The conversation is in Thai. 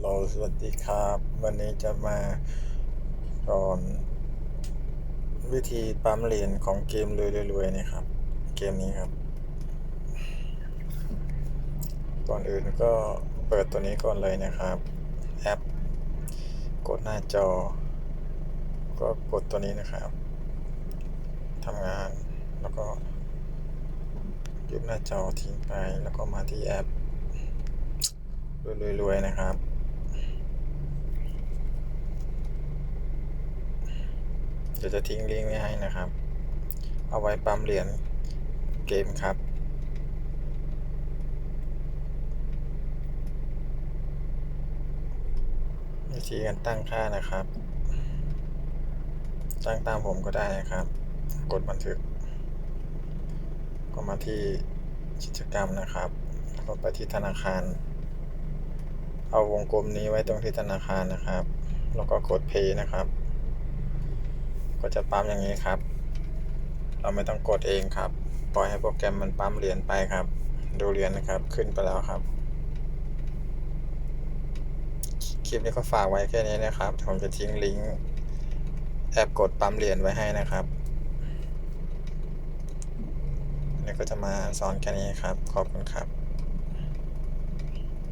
เราสวัสดีครับ วันนี้จะมาสอนวิธีปั๊มเหรียญของเกมรวยๆๆนะครับ เกมนี้ครับ ก่อนอื่นก็เปิดตัวนี้ก่อนเลยนะครับแอปกดหน้าจอ ก็กดตัวนี้นะครับทำงานแล้วก็ยุบหน้าจอทิ้งไปแล้วก็มาที่แอปรวยๆนะครับ ดี๋ยวจะทิ้งลิงก์ไว้ให้นะครับ เอาไว้ปั๊มเหรียญเกมครับวิธีการตั้งค่านะครับ ตั้งตามผมก็ได้นะครับ กดบันทึก ก็มาที่กิจกรรมนะครับแล้วก็ไปที่ธนาคาร เอาวงกลมนี้ไว้ตรงที่ธนาคารนะครับ แล้วก็กด Pay นะครับ ก็จะปั๊มอย่างนี้ครับ เราไม่ต้องกดเองครับ ปล่อยให้โปรแกรมมันปั๊มเหรียญไปครับ ดูเหรียญนะครับ ขึ้นไปแล้วครับ คลิปนี้ก็ฝากไว้แค่นี้นะครับ ผมจะทิ้งลิงก์แอปกดปั๊มเหรียญไว้ให้นะครับอันนี่ก็จะมาสอนแค่นี้ครับ ขอบคุณครับ